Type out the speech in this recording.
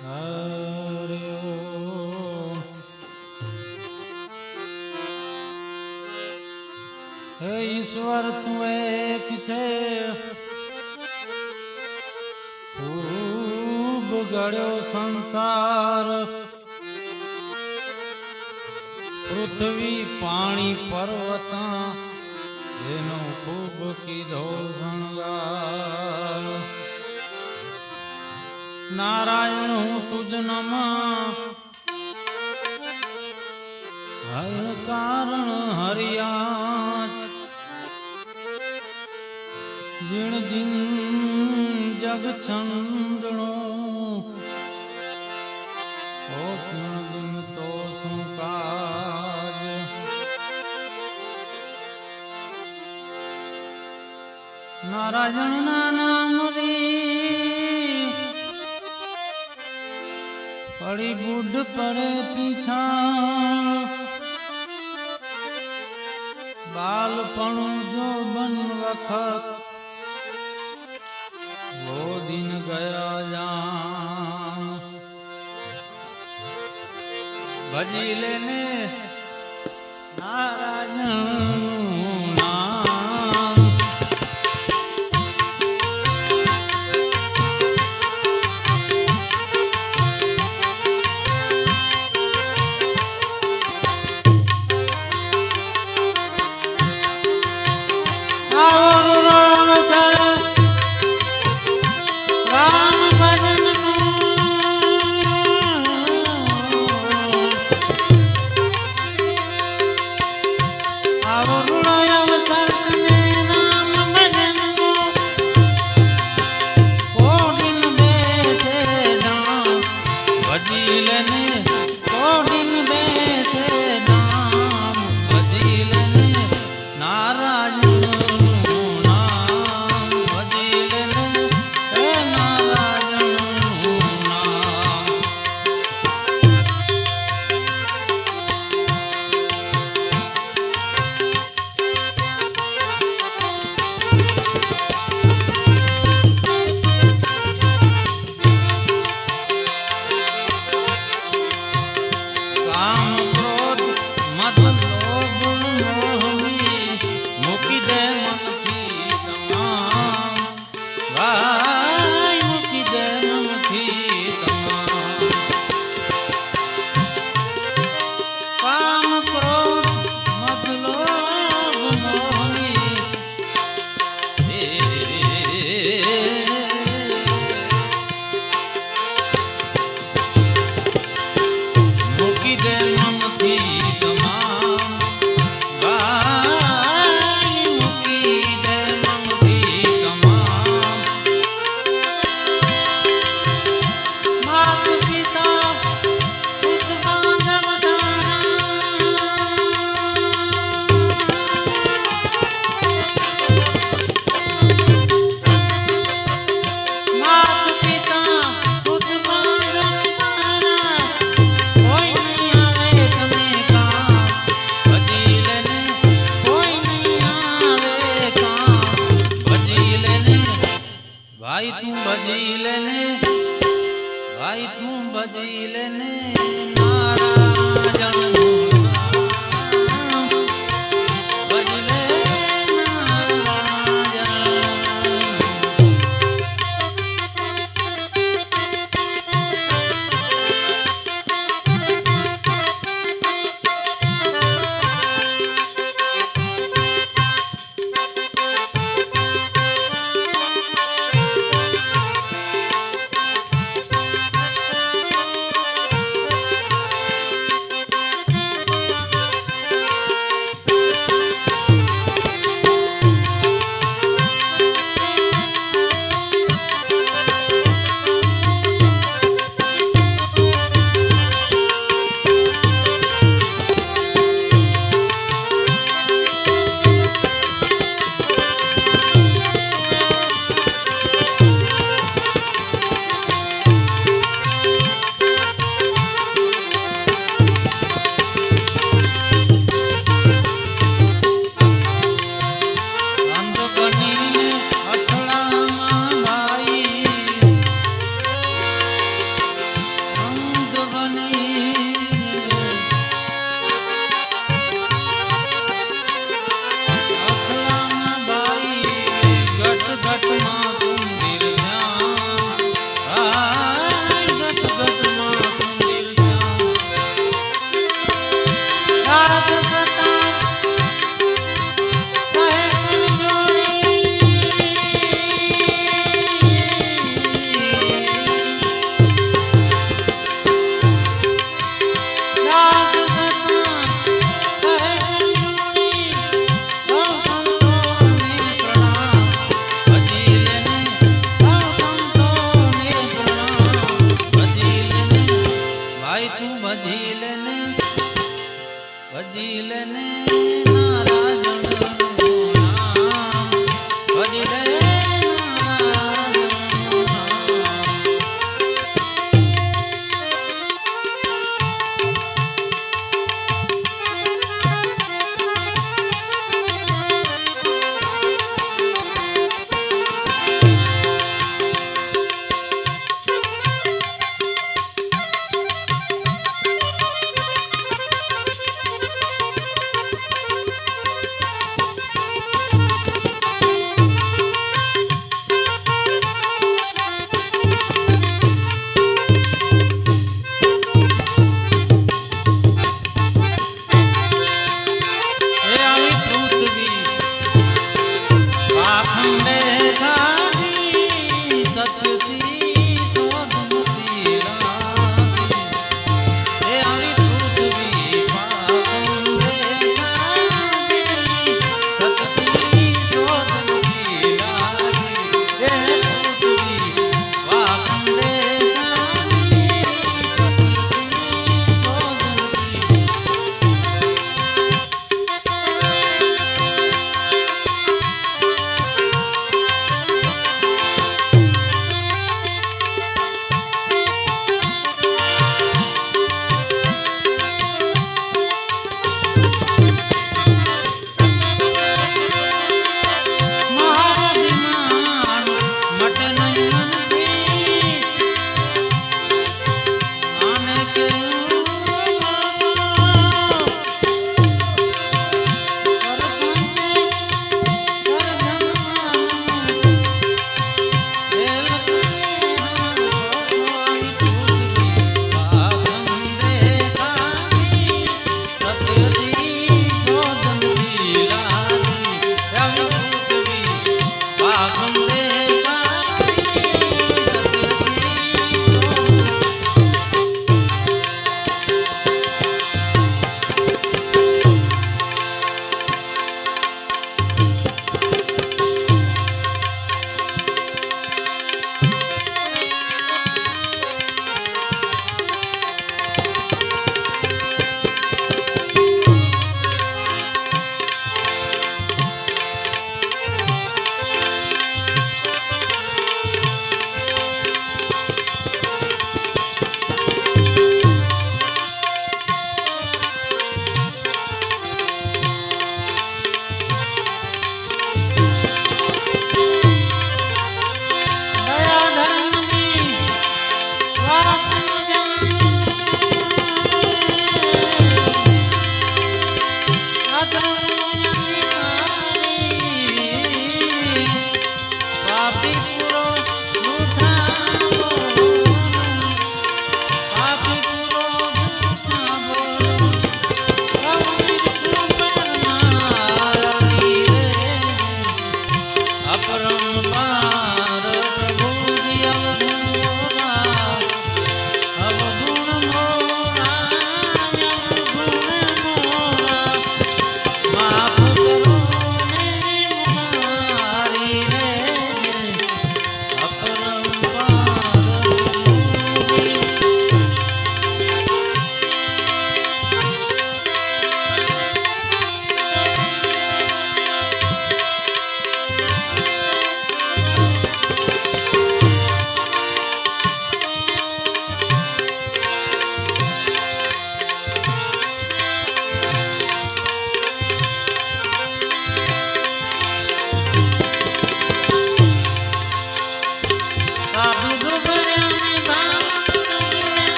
હે ઈશ્વર તું એક છે ખૂબ ગળ્યો સંસાર પૃથ્વી પાણી પર્વતા એનો ખૂબ કીધો શણગાર નારાયણ હું તુજ નમા હર કારણ હરિયા જીણ દિન જગ છંડણો ઓ જીણ દિન નારાયણ પડી બુઢ પડે પીછા બાલપણું જો બન વખત વો દિન ગયા જા ભજી લેને નારાયણ